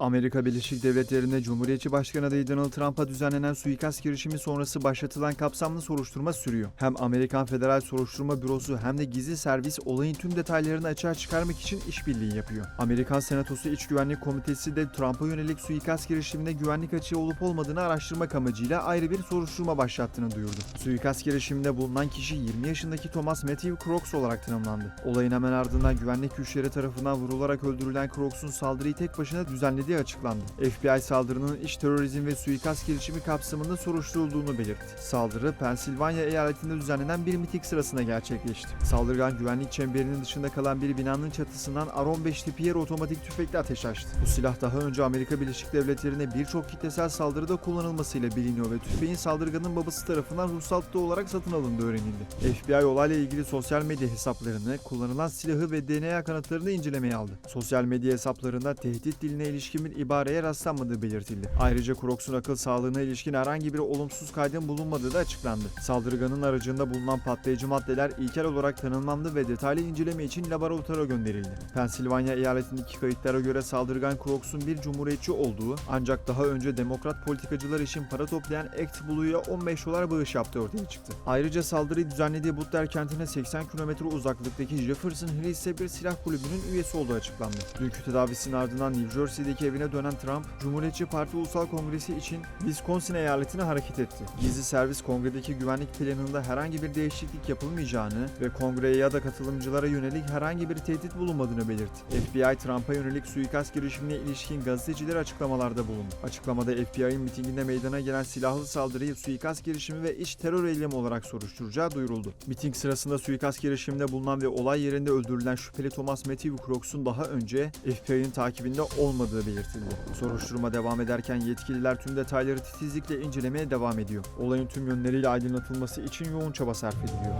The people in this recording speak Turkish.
Amerika Birleşik Devletleri'nde Cumhuriyetçi Başkan adayı Donald Trump'a düzenlenen suikast girişimi sonrası başlatılan kapsamlı soruşturma sürüyor. Hem Amerikan Federal Soruşturma Bürosu hem de gizli servis olayın tüm detaylarını açığa çıkarmak için işbirliği yapıyor. Amerikan Senatosu İç Güvenlik Komitesi de Trump'a yönelik suikast girişiminde güvenlik açığı olup olmadığını araştırmak amacıyla ayrı bir soruşturma başlattığını duyurdu. Suikast girişiminde bulunan kişi 20 yaşındaki Thomas Matthew Crooks olarak tanımlandı. Olayın hemen ardından güvenlik güçleri tarafından vurularak öldürülen Crooks'un saldırıyı tek başına düzenlediği açıklandı. FBI saldırının iç terörizm ve suikast girişimi kapsamında soruşturulduğunu belirtti. Saldırı Pensilvanya eyaletinde düzenlenen bir miting sırasında gerçekleşti. Saldırgan güvenlik çemberinin dışında kalan bir binanın çatısından R-15 tipi yer otomatik tüfekle ateş açtı. Bu silah daha önce Amerika Birleşik Devletleri'ne birçok kitlesel saldırıda kullanılmasıyla biliniyor ve tüfeğin saldırganın babası tarafından ruhsatlı olarak satın alındığı öğrenildi. FBI olayla ilgili sosyal medya hesaplarını, kullanılan silahı ve DNA kanıtlarını incelemeye aldı. Sosyal medya hesaplarında tehdit diline ilişkin bir ibareye rastlanmadığı belirtildi. Ayrıca Crooks'un akıl sağlığına ilişkin herhangi bir olumsuz kaydın bulunmadığı da açıklandı. Saldırganın aracında bulunan patlayıcı maddeler ilkel olarak tanımlandı ve detaylı inceleme için laboratuvara gönderildi. Pensilvanya eyaletindeki kayıtlara göre saldırgan Crooks'un bir cumhuriyetçi olduğu ancak daha önce demokrat politikacılar için para toplayan Act Blue'ya 15 dolar bağış yaptığı ortaya çıktı. Ayrıca saldırıyı düzenlediği Butler kentine 80 kilometre uzaklıktaki Jefferson Hill ise bir silah kulübünün üyesi olduğu açıklandı. Dünkü tedavisinin ardından New Jersey'deki evine dönen Trump, Cumhuriyetçi Parti Ulusal Kongresi için Wisconsin eyaletine hareket etti. Gizli servis kongredeki güvenlik planında herhangi bir değişiklik yapılmayacağını ve kongreye ya da katılımcılara yönelik herhangi bir tehdit bulunmadığını belirtti. FBI, Trump'a yönelik suikast girişimine ilişkin gazetecilere açıklamalarda bulundu. Açıklamada FBI'ın mitinginde meydana gelen silahlı saldırıyı suikast girişimi ve iç terör eylemi olarak soruşturacağı duyuruldu. Miting sırasında suikast girişiminde bulunan ve olay yerinde öldürülen şüpheli Thomas Matthew Crooks'un daha önce FBI'nin takibinde olmadığı belirtildi. Soruşturma devam ederken yetkililer tüm detayları titizlikle incelemeye devam ediyor. Olayın tüm yönleriyle aydınlatılması için yoğun çaba sarf ediliyor.